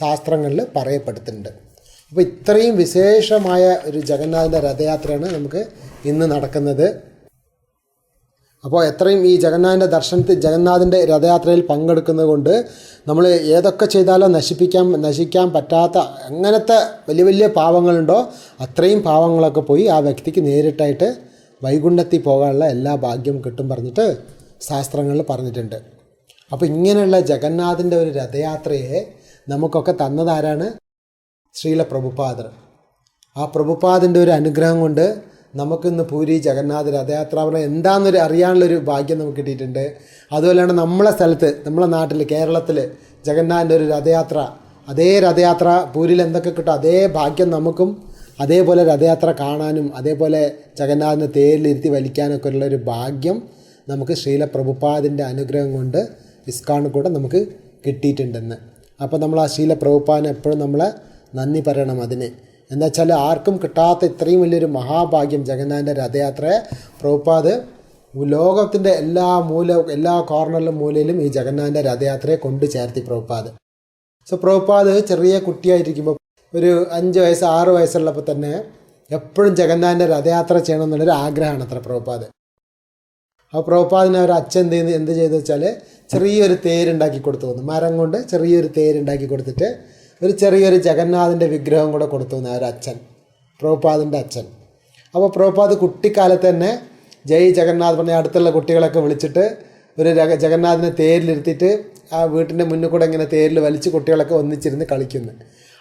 Speaker 1: ശാസ്ത്രങ്ങളിൽ പറയപ്പെടുത്തുന്നുണ്ട്. അപ്പോൾ ഇത്രയും വിശേഷമായ ഒരു ജഗന്നാഥന്റെ രഥയാത്രയാണ് നമുക്ക് ഇന്ന് നടക്കുന്നത്. അപ്പോൾ എത്രയും ഈ ജഗന്നാഥന്റെ ദർശനത്തിൽ ജഗന്നാഥന്റെ രഥയാത്രയിൽ പങ്കെടുക്കുന്നത് കൊണ്ട് നമ്മൾ ഏതൊക്കെ ചെയ്താലും നശിപ്പിക്കാൻ നശിക്കാൻ പറ്റാത്ത അങ്ങനത്തെ വലിയ വലിയ പാവങ്ങളുണ്ടോ അത്രയും പാവങ്ങളൊക്കെ പോയി ആ വ്യക്തിക്ക് നേരിട്ടായിട്ട് വൈകുണ്ഠത്തിൽ പോകാനുള്ള എല്ലാ ഭാഗ്യം കിട്ടും പറഞ്ഞിട്ട് ശാസ്ത്രങ്ങളിൽ പറഞ്ഞിട്ടുണ്ട്. അപ്പോൾ ഇങ്ങനെയുള്ള ജഗന്നാഥന്റെ ഒരു രഥയാത്രയെ നമുക്കൊക്കെ തന്നതാരാണ് ശ്രീല പ്രഭുപാദർ ആ പ്രഭുപാദിന്റെ ഒരു അനുഗ്രഹം കൊണ്ട് നമുക്കിന്ന് പൂരി ജഗന്നാഥ് രഥയാത്ര പറഞ്ഞാൽ എന്താണെന്നൊരു അറിയാനുള്ളൊരു ഭാഗ്യം നമുക്ക് കിട്ടിയിട്ടുണ്ട്. അതുപോലെയാണ് നമ്മളെ സ്ഥലത്ത് നമ്മളെ നാട്ടിൽ കേരളത്തിൽ ജഗന്നാഥന്റെ ഒരു രഥയാത്ര അതേ രഥയാത്ര പൂരിയിൽ എന്തൊക്കെ കിട്ടും അതേ ഭാഗ്യം നമുക്കും അതേപോലെ രഥയാത്ര കാണാനും അതേപോലെ ജഗന്നാഥനെ തേരിലിരുത്തി വലിക്കാനൊക്കെ ഉള്ളൊരു ഭാഗ്യം നമുക്ക് ശ്രീല പ്രഭുപാദിന്റെ അനുഗ്രഹം കൊണ്ട് ഇസ്കാണിൽ കൂടെ നമുക്ക് കിട്ടിയിട്ടുണ്ടെന്ന്. അപ്പോൾ നമ്മൾ ആ ശീല പ്രഭുപാദിനെ എപ്പോഴും നമ്മൾ നന്ദി പറയണം അതിന്. എന്താ വെച്ചാൽ ആർക്കും കിട്ടാത്ത ഇത്രയും വലിയൊരു മഹാഭാഗ്യം ജഗന്നാഥന്റെ രഥയാത്ര. പ്രഭുപാദ് ലോകത്തിന്റെ എല്ലാ മൂല എല്ലാ കോർണറിലും മൂലയിലും ഈ ജഗന്നാഥന്റെ രഥയാത്രയെ കൊണ്ട് ചേർത്തി പ്രഭുപാദ്. സോ പ്രഭുപാദ് ചെറിയ കുട്ടിയായിരിക്കുമ്പോൾ ഒരു അഞ്ച് വയസ്സ് ആറ് വയസ്സുള്ളപ്പോൾ തന്നെ എപ്പോഴും ജഗന്നാഥന്റെ രഥയാത്ര ചെയ്യണം എന്നുള്ളൊരു ആഗ്രഹമാണ് അത്ര പ്രഭുപാദ്. അപ്പോൾ പ്രഭുപാദിനെ ഒരു അച്ഛൻ എന്ത് ചെയ്യുന്നത് എന്ത് ചെയ്തു വെച്ചാൽ ചെറിയൊരു തേരുണ്ടാക്കി കൊടുത്തു. വന്നു മരം കൊണ്ട് ചെറിയൊരു തേരുണ്ടാക്കി കൊടുത്തിട്ട് ഒരു ചെറിയൊരു ജഗന്നാഥന്റെ വിഗ്രഹം കൂടെ കൊടുത്തു ആ ഒരു അച്ഛൻ പ്രഭുപാദിന്റെ അച്ഛൻ. അപ്പോൾ പ്രഭുപാദ് കുട്ടിക്കാലത്ത് തന്നെ ജയ് ജഗന്നാഥ് പറഞ്ഞ അടുത്തുള്ള കുട്ടികളൊക്കെ വിളിച്ചിട്ട് ഒരു ജഗന്നാഥിനെ തേരിലിരുത്തിയിട്ട് ആ വീട്ടിന്റെ മുന്നിൽ കൂടെ ഇങ്ങനെ തേരിൽ വലിച്ച് കുട്ടികളൊക്കെ ഒന്നിച്ചിരുന്ന് കളിക്കുന്നു.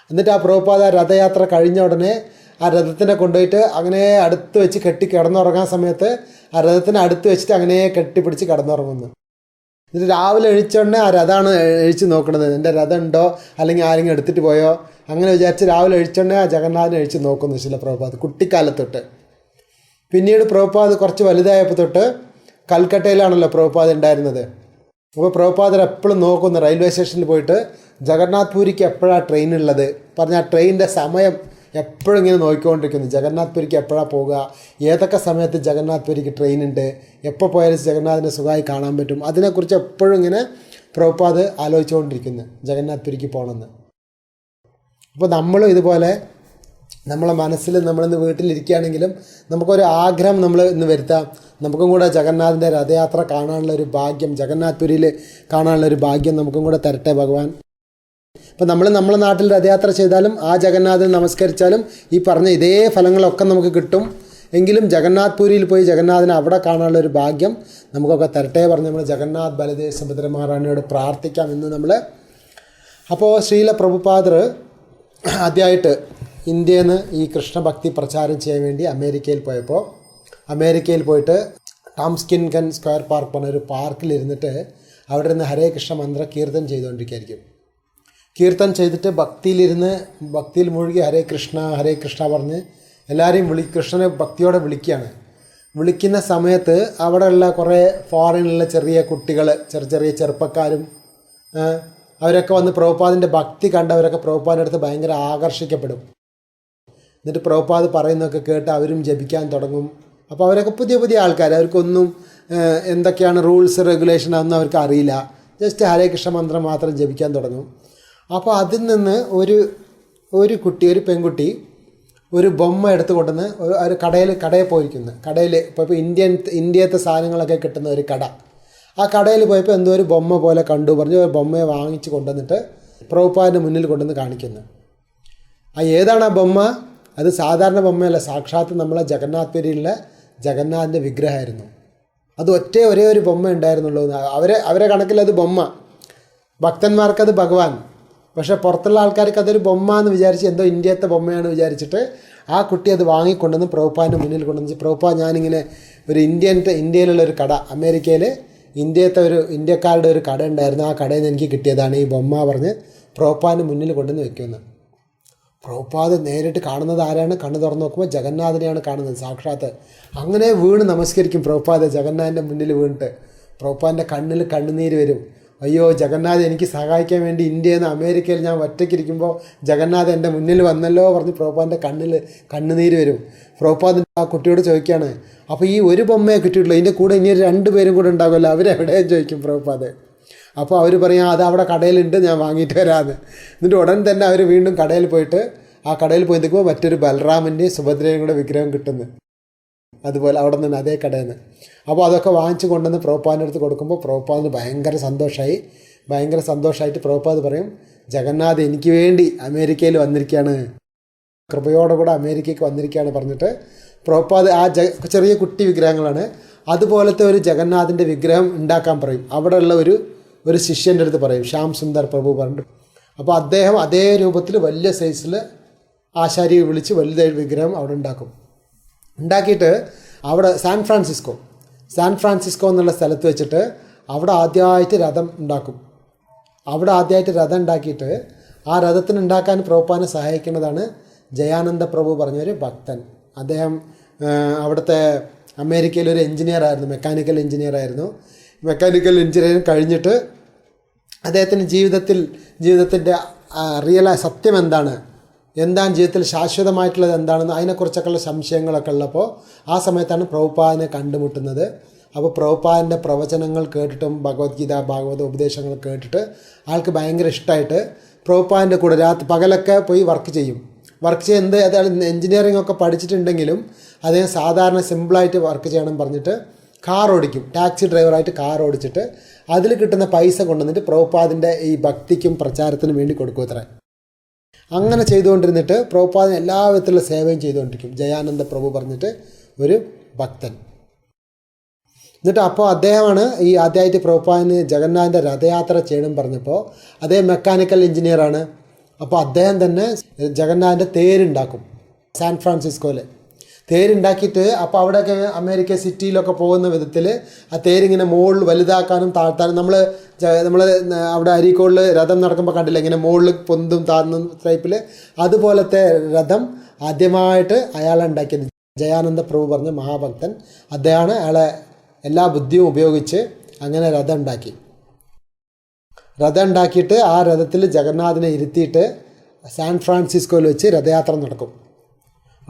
Speaker 1: എന്നിട്ട് ആ പ്രഭുപാദ രഥയാത്ര കഴിഞ്ഞ ഉടനെ ആ രഥത്തിനെ കൊണ്ടുപോയിട്ട് അങ്ങനെ അടുത്ത് വെച്ച് കെട്ടി കിടന്നുറങ്ങാൻ സമയത്ത് ആ രഥത്തിനെ അടുത്ത് വെച്ചിട്ട് അങ്ങനെ കെട്ടിപ്പിടിച്ച് കിടന്നുറങ്ങുന്നു. എന്നിട്ട് രാവിലെ എഴുച്ചോടനെ ആ രഥമാണ് എഴിച്ച് നോക്കുന്നത് എന്റെ രഥം ഉണ്ടോ? അല്ലെങ്കിൽ ആരെങ്കിലും എടുത്തിട്ട് പോയോ? അങ്ങനെ വിചാരിച്ച് രാവിലെ എഴുച്ചോടനെ ആ ജഗന്നാഥനെ എഴിച്ച് നോക്കുന്നു ശില പ്രഭുപാദ് കുട്ടിക്കാലത്തൊട്ട്. പിന്നീട് പ്രഭുപാദ് കുറച്ച് വലുതായപ്പോൾ തൊട്ട് കൽക്കട്ടയിലാണല്ലോ പ്രഭുപാദ് ഉണ്ടായിരുന്നത്. അപ്പോൾ പ്രഭുപാദർ എപ്പോഴും നോക്കുന്നു. റെയിൽവേ സ്റ്റേഷനിൽ പോയിട്ട് ജഗന്നാഥ് പുരിക്ക് എപ്പോഴാണ് ട്രെയിൻ ഉള്ളത്? പറഞ്ഞ ആ ട്രെയിനിന്റെ സമയം എപ്പോഴും ഇങ്ങനെ നോക്കിക്കൊണ്ടിരിക്കുന്നു. ജഗന്നാഥ് പുരിക്ക് എപ്പോഴാണ് പോകുക ഏതൊക്കെ സമയത്ത് ജഗന്നാഥ് പുരിക്ക് ട്രെയിൻ ഉണ്ട്? എപ്പോൾ പോയാലും ജഗന്നാഥിനെ സുഖമായി കാണാൻ പറ്റും. അതിനെക്കുറിച്ച് എപ്പോഴും ഇങ്ങനെ പ്രഭുപാദ് ആലോചിച്ചുകൊണ്ടിരിക്കുന്നു ജഗന്നാഥ് പുരിക്ക് പോകണമെന്ന്. അപ്പോൾ നമ്മളും ഇതുപോലെ നമ്മളെ മനസ്സിൽ നമ്മളിന്ന് വീട്ടിലിരിക്കുകയാണെങ്കിലും നമുക്കൊരു ആഗ്രഹം നമ്മൾ ഇന്ന് വരുത്താം. നമുക്കും കൂടെ ജഗന്നാഥിന്റെ രഥയാത്ര കാണാനുള്ള ഒരു ഭാഗ്യം ജഗന്നാഥ് പുരിയിൽ കാണാനുള്ള ഒരു ഭാഗ്യം നമുക്കും കൂടെ തരട്ടെ ഭഗവാൻ. ഇപ്പം നമ്മൾ നമ്മളെ നാട്ടിൽ രഥയാത്ര ചെയ്താലും ആ ജഗന്നാഥൻ നമസ്കരിച്ചാലും ഈ പറഞ്ഞ ഇതേ ഫലങ്ങളൊക്കെ നമുക്ക് കിട്ടും. എങ്കിലും ജഗന്നാഥ് പുരിയിൽ പോയി ജഗന്നാഥനെ അവിടെ കാണാനുള്ള ഒരു ഭാഗ്യം നമുക്കൊക്കെ തരട്ടെ പറഞ്ഞ് നമ്മൾ ജഗന്നാഥ് ബലദേവ് സുഭദ്ര മഹാറാണിയോട് പ്രാർത്ഥിക്കാം എന്ന് നമ്മൾ അപ്പോൾ ശ്രീല പ്രഭുപാദർ ആദ്യമായിട്ട് ഇന്ത്യയിൽ നിന്ന് ഈ കൃഷ്ണഭക്തി പ്രചാരം ചെയ്യാൻ വേണ്ടി അമേരിക്കയിൽ പോയപ്പോൾ അമേരിക്കയിൽ പോയിട്ട് ടാംസ്കിൻകൻ സ്ക്വയർ പാർക്ക് പറഞ്ഞ ഒരു പാർക്കിലിരുന്നിട്ട് അവിടെ നിന്ന് ഹരേ കൃഷ്ണ മന്ത്ര കീർത്തനം ചെയ്തുകൊണ്ടിരിക്കുകയായിരിക്കും. കീർത്തനം ചെയ്തിട്ട് ഭക്തിയിലിരുന്ന് ഭക്തിയിൽ മുഴുകി ഹരേ കൃഷ്ണ ഹരേ കൃഷ്ണ പറഞ്ഞ് എല്ലാവരെയും വിളി കൃഷ്ണനെ ഭക്തിയോടെ വിളിക്കുകയാണ്. വിളിക്കുന്ന സമയത്ത് അവിടെയുള്ള കുറേ ഫോറിനിലുള്ള ചെറിയ കുട്ടികൾ ചെറിയ ചെറിയ ചെറുപ്പക്കാരും അവരൊക്കെ വന്ന് പ്രഭുപാദിന്റെ ഭക്തി കണ്ടവരൊക്കെ പ്രഭുപാദിന്റെ അടുത്ത് ഭയങ്കര ആകർഷിക്കപ്പെടും. എന്നിട്ട് പ്രഭുപാദ് പറയുന്നതൊക്കെ കേട്ട് അവരും ജപിക്കാൻ തുടങ്ങും. അപ്പോൾ അവരൊക്കെ പുതിയ പുതിയ ആൾക്കാർ അവർക്കൊന്നും എന്തൊക്കെയാണ് റൂൾസ് റെഗുലേഷൻ അതൊന്നും അവർക്ക് അറിയില്ല. ജസ്റ്റ് ഹരേ കൃഷ്ണ മന്ത്രം മാത്രം ജപിക്കാൻ തുടങ്ങും. അപ്പോൾ അതിൽ നിന്ന് ഒരു ഒരു കുട്ടി ഒരു പെൺകുട്ടി ഒരു ബൊമ്മ എടുത്തു കൊണ്ടുവന്ന് ഒരു കടയിൽ കടയിൽ പോയിരിക്കുന്നു. കടയിൽ ഇപ്പോൾ ഇപ്പോൾ ഇന്ത്യൻ ഇന്ത്യത്തെ സാധനങ്ങളൊക്കെ കിട്ടുന്ന ഒരു കട. ആ കടയിൽ പോയപ്പോൾ എന്തോ ഒരു ബൊമ്മ പോലെ കണ്ടു. പറഞ്ഞു ഒരു ബൊമ്മയെ വാങ്ങിച്ച് കൊണ്ടുവന്നിട്ട് പ്രഭുപാദിന്റെ മുന്നിൽ കൊണ്ടുവന്ന് കാണിക്കുന്നു. ആ ഏതാണ് ആ ബൊമ്മ? അത് സാധാരണ ബൊമ്മയല്ല. സാക്ഷാത്ത് നമ്മളെ ജഗന്നാഥ് പുരിയിലെ ജഗന്നാഥിന്റെ വിഗ്രഹമായിരുന്നു. അത് ഒറ്റ ഒരേ ഒരു ബൊമ്മ ഉണ്ടായിരുന്നുള്ളൂ. അവരെ അവരെ കണക്കിൽ അത് ബൊമ്മ. ഭക്തന്മാർക്കത് ഭഗവാൻ. പക്ഷേ പുറത്തുള്ള ആൾക്കാർക്ക് അതൊരു ബൊമ്മ എന്ന് വിചാരിച്ച് എന്തോ ഇന്ത്യത്തെ ബൊമ്മയാണ് വിചാരിച്ചിട്ട് ആ കുട്ടി അത് വാങ്ങിക്കൊണ്ടുവന്ന് പ്രഭുപ്പാന്റെ മുന്നിൽ കൊണ്ടുവന്ന് പ്രഭുപ്പ ഞാനിങ്ങനെ ഒരു ഇന്ത്യൻ ഇന്ത്യയിലുള്ള ഒരു കട അമേരിക്കയിൽ ഇന്ത്യത്തെ ഒരു ഇന്ത്യക്കാരുടെ ഒരു കട ഉണ്ടായിരുന്നു. ആ കടയിൽ നിന്ന് എനിക്ക് കിട്ടിയതാണ് ഈ ബൊമ്മ പറഞ്ഞ് പ്രഭുപ്പാന്റെ മുന്നിൽ കൊണ്ടുവന്ന് വെക്കുന്നത് പ്രഭുപാദ് നേരിട്ട് കാണുന്നത് ആരാണ്? കണ്ണ് തുറന്ന് നോക്കുമ്പോൾ ജഗന്നാഥനെയാണ് കാണുന്നത് സാക്ഷാത്ത്. അങ്ങനെ വീണ് നമസ്കരിക്കും പ്രഭുപാദ് ജഗന്നാഥന്റെ മുന്നിൽ വീണിട്ട്. പ്രഭുപാദിന്റെ കണ്ണിൽ കണ്ണുനീര് വരും. അയ്യോ ജഗന്നാഥ് എനിക്ക് സഹായിക്കാൻ വേണ്ടി ഇന്ത്യയിൽ നിന്ന് അമേരിക്കയിൽ ഞാൻ ഒറ്റയ്ക്കിരിക്കുമ്പോൾ ജഗന്നാഥ് എന്റെ മുന്നിൽ വന്നല്ലോ പറഞ്ഞ് പ്രോപ്പാന്റെ കണ്ണിൽ കണ്ണുനീര് വരും. പ്രഭുപാദ് ആ കുട്ടിയോട് ചോദിക്കുകയാണ് അപ്പോൾ ഈ ഒരു ബൊമ്മയെ കിട്ടിയിട്ടുള്ളൂ ഇതിന്റെ കൂടെ ഇനി രണ്ട് പേരും കൂടെ ഉണ്ടാകുമല്ലോ അവരെവിടെയും? ചോദിക്കും പ്രോപ്പാദ് അപ്പോൾ അവർ പറയും അത് അവിടെ കടയിലുണ്ട് ഞാൻ വാങ്ങിയിട്ട് വരാമെന്ന് എന്നിട്ട് ഉടൻ തന്നെ അവർ വീണ്ടും കടയിൽ പോയിട്ട് ആ കടയിൽ പോയി നിൽക്കുമ്പോൾ മറ്റൊരു ബലറാമന്റെയും സുഭദ്രയും കൂടെ വിഗ്രഹം കിട്ടുന്നു. അതുപോലെ അവിടെ നിന്ന് അതേ കടയിൽ നിന്ന്. അപ്പോൾ അതൊക്കെ വാങ്ങിച്ച് കൊണ്ടുവന്ന് പ്രോപ്പാന്റെ അടുത്ത് കൊടുക്കുമ്പോൾ പ്രോപ്പാന് ഭയങ്കര സന്തോഷമായി. ഭയങ്കര സന്തോഷമായിട്ട് പ്രോപ്പാത് പറയും ജഗന്നാഥ് എനിക്ക് വേണ്ടി അമേരിക്കയിൽ വന്നിരിക്കുകയാണ്. കൃപയോടെ കൂടെ അമേരിക്കയ്ക്ക് വന്നിരിക്കുകയാണ് പറഞ്ഞിട്ട് പ്രോപ്പാത് ആ ചെറിയ കുട്ടി വിഗ്രഹങ്ങളാണ്. അതുപോലത്തെ ഒരു ജഗന്നാഥിന്റെ വിഗ്രഹം ഉണ്ടാക്കാൻ പറയും. അവിടെയുള്ള ഒരു ഒരു ശിഷ്യന്റെ അടുത്ത് പറയും ശ്യാം സുന്ദർ പ്രഭു പറഞ്ഞു അപ്പോൾ അദ്ദേഹം അതേ രൂപത്തിൽ വലിയ സൈസിൽ ആശാരിയെ വിളിച്ച് വലുതായ വിഗ്രഹം അവിടെ ഉണ്ടാക്കും. ഉണ്ടാക്കിയിട്ട് അവിടെ സാൻ ഫ്രാൻസിസ്കോ സാൻ ഫ്രാൻസിസ്കോ എന്നുള്ള സ്ഥലത്ത് വെച്ചിട്ട് അവിടെ ആദ്യമായിട്ട് രഥം ഉണ്ടാക്കും. അവിടെ ആദ്യമായിട്ട് രഥം ഉണ്ടാക്കിയിട്ട് ആ രഥത്തിന് ഉണ്ടാക്കാൻ പ്രഭുപ്പാനെ സഹായിക്കുന്നതാണ് ജയാനന്ദ പ്രഭു പറഞ്ഞൊരു ഭക്തൻ. അദ്ദേഹം അവിടുത്തെ അമേരിക്കയിൽ ഒരു എഞ്ചിനീയർ ആയിരുന്നു മെക്കാനിക്കൽ എഞ്ചിനീയർ ആയിരുന്നു. മെക്കാനിക്കൽ എഞ്ചിനീയറിംഗ് കഴിഞ്ഞിട്ട് അദ്ദേഹത്തിന്റെ ജീവിതത്തിൽ ജീവിതത്തിന്റെ റിയൽ സത്യം എന്താണ്? എന്താണ് ജീവിതത്തിൽ ശാശ്വതമായിട്ടുള്ളത് എന്താണെന്ന് അതിനെക്കുറിച്ചൊക്കെയുള്ള സംശയങ്ങളൊക്കെ ഉള്ളപ്പോൾ ആ സമയത്താണ് പ്രഭുപാദിനെ കണ്ടുമുട്ടുന്നത്. അപ്പോൾ പ്രഭുപാദിന്റെ പ്രവചനങ്ങൾ കേട്ടിട്ടും ഭഗവത്ഗീത ഭാഗവത ഉപദേശങ്ങൾ കേട്ടിട്ട് ആൾക്ക് ഭയങ്കര ഇഷ്ടമായിട്ട് പ്രഭുപാദിന്റെ കൂടെ രാത്രി പകലൊക്കെ പോയി വർക്ക് ചെയ്യും. വർക്ക് ചെയ്യുന്നത് അതായത് എഞ്ചിനീയറിംഗ് ഒക്കെ പഠിച്ചിട്ടുണ്ടെങ്കിലും അദ്ദേഹം സാധാരണ സിമ്പിളായിട്ട് വർക്ക് ചെയ്യണം പറഞ്ഞിട്ട് കാർ ഓടിക്കും. ടാക്സി ഡ്രൈവറായിട്ട് കാർ ഓടിച്ചിട്ട് അതിൽ കിട്ടുന്ന പൈസ കൊണ്ടുവന്നിട്ട് പ്രഭുപാദിന്റെ ഈ ഭക്തിക്കും പ്രചാരത്തിനും വേണ്ടി കൊടുക്കും അങ്ങനെ ചെയ്തുകൊണ്ടിരുന്നിട്ട് പ്രഭുപാദൻ എല്ലാ വിധത്തിലുള്ള സേവയും ചെയ്തുകൊണ്ടിരിക്കും. ജയാനന്ദ പ്രഭു പറഞ്ഞിട്ട് ഒരു ഭക്തൻ. എന്നിട്ട് അപ്പോൾ അദ്ദേഹമാണ് ഈ ആദ്യമായിട്ട് പ്രഭുപാദന് ജഗന്നാഥിന്റെ രഥയാത്ര ചെയ്യണം പറഞ്ഞപ്പോൾ അദ്ദേഹം മെക്കാനിക്കൽ എഞ്ചിനീയറാണ് അപ്പോൾ അദ്ദേഹം തന്നെ ജഗന്നാഥിന്റെ തേരുണ്ടാക്കും. സാൻ ഫ്രാൻസിസ്കോയിൽ തേരുണ്ടാക്കിയിട്ട് അപ്പോൾ അവിടെയൊക്കെ അമേരിക്ക സിറ്റിയിലൊക്കെ പോകുന്ന വിധത്തിൽ ആ തേരിങ്ങനെ മുകളിൽ വലുതാക്കാനും താഴ്ത്താനും നമ്മൾ നമ്മൾ അവിടെ അരീക്കോളിൽ രഥം നടക്കുമ്പോൾ കണ്ടില്ല? ഇങ്ങനെ മുകളിൽ പൊന്തും താഴ്ന്നും ടൈപ്പിൽ അതുപോലത്തെ രഥം ആദ്യമായിട്ട് അയാളുണ്ടാക്കിയത് ജയാനന്ദ പ്രഭു പറഞ്ഞ മഹാഭക്തൻ. അദ്ദേഹമാണ് അയാളെ എല്ലാ ബുദ്ധിയും ഉപയോഗിച്ച് അങ്ങനെ രഥം ഉണ്ടാക്കി. രഥം ഉണ്ടാക്കിയിട്ട് ആ രഥത്തിൽ ജഗന്നാഥിനെ ഇരുത്തിയിട്ട് സാൻ ഫ്രാൻസിസ്കോയിൽ വെച്ച് രഥയാത്ര നടക്കും.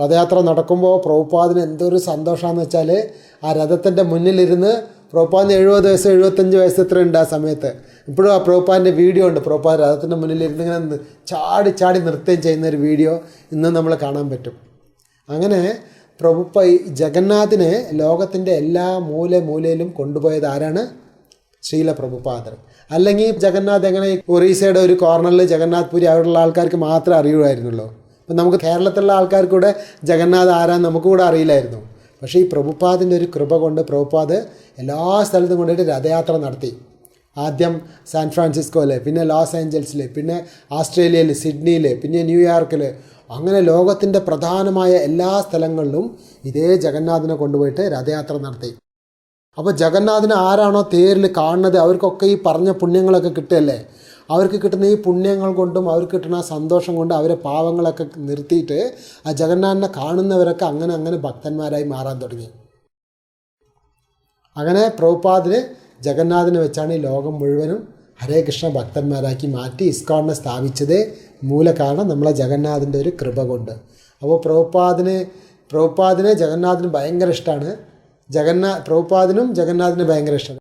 Speaker 1: രഥയാത്ര നടക്കുമ്പോൾ പ്രഭുപാദിന് എന്തൊരു സന്തോഷമാണെന്ന് വെച്ചാൽ ആ രഥത്തിന്റെ മുന്നിലിരുന്ന് പ്രഭുപാദിന് എഴുപത് വയസ്സ് എഴുപത്തഞ്ച് വയസ്സ് ഇത്ര ഉണ്ട് ആ സമയത്ത്. ഇപ്പോഴും ആ പ്രഭുപാദിന്റെ വീഡിയോ ഉണ്ട്. പ്രഭുപാദ് രഥത്തിന്റെ മുന്നിലിരുന്ന് ഇങ്ങനെ ചാടി ചാടി നൃത്തം ചെയ്യുന്ന ഒരു വീഡിയോ ഇന്ന് നമ്മൾ കാണാൻ പറ്റും. അങ്ങനെ പ്രഭുപ്പ ജഗന്നാഥിനെ ലോകത്തിന്റെ എല്ലാ മൂല മൂലയിലും കൊണ്ടുപോയത് ആരാണ്? ശ്രീല പ്രഭുപാദർ. അല്ലെങ്കിൽ ജഗന്നാഥ് എങ്ങനെ ഒറീസയുടെ ഒരു കോർണറിൽ ജഗന്നാഥ് പുരി അവിടെയുള്ള ആൾക്കാർക്ക് മാത്രമേ അറിയുമായിരുന്നുള്ളൂ ഇപ്പം നമുക്ക് കേരളത്തിലുള്ള ആൾക്കാർക്കൂടെ ജഗന്നാഥ് ആരാന്ന് നമുക്ക് കൂടെ അറിയില്ലായിരുന്നു. പക്ഷേ ഈ പ്രഭുപാദിന്റെ ഒരു കൃപ കൊണ്ട് പ്രഭുപാദ് എല്ലാ സ്ഥലത്തും കൊണ്ടിട്ട് രഥയാത്ര നടത്തി. ആദ്യം സാൻ ഫ്രാൻസിസ്കോയിൽ പിന്നെ ലോസ് ഏഞ്ചൽസിൽ പിന്നെ ആസ്ട്രേലിയയിൽ സിഡ്നിയിൽ പിന്നെ ന്യൂയോർക്കിൽ അങ്ങനെ ലോകത്തിന്റെ പ്രധാനമായ എല്ലാ സ്ഥലങ്ങളിലും ഇതേ ജഗന്നാഥിനെ കൊണ്ടുപോയിട്ട് രഥയാത്ര നടത്തി. അപ്പോൾ ജഗന്നാഥിനെ ആരാണോ തേരിൽ കാണുന്നത് അവർക്കൊക്കെ ഈ പറഞ്ഞ പുണ്യങ്ങളൊക്കെ കിട്ടുകയല്ലേ? അവർക്ക് കിട്ടുന്ന ഈ പുണ്യങ്ങൾ കൊണ്ടും അവർക്ക് കിട്ടുന്ന ആ സന്തോഷം കൊണ്ടും അവരെ പാവങ്ങളൊക്കെ നിർത്തിയിട്ട് ആ ജഗന്നാഥനെ കാണുന്നവരൊക്കെ അങ്ങനെ അങ്ങനെ ഭക്തന്മാരായി മാറാൻ തുടങ്ങി. അങ്ങനെ പ്രഭുപാദിന് ജഗന്നാഥനെ വെച്ചാണ് ഈ ലോകം മുഴുവനും ഹരേ കൃഷ്ണ ഭക്തന്മാരാക്കി മാറ്റി ഇസ്കോണിനെ സ്ഥാപിച്ചത് മൂലകാരണം നമ്മളെ ജഗന്നാഥന്റെ ഒരു കൃപ കൊണ്ട്. അപ്പോൾ പ്രഭുപാദിന് പ്രഭുപാദിനെ ജഗന്നാഥിന് ഭയങ്കര ഇഷ്ടമാണ്. ജഗന്നാ പ്രഭുപാദിനും ജഗന്നാഥിന് ഭയങ്കര ഇഷ്ടമാണ്.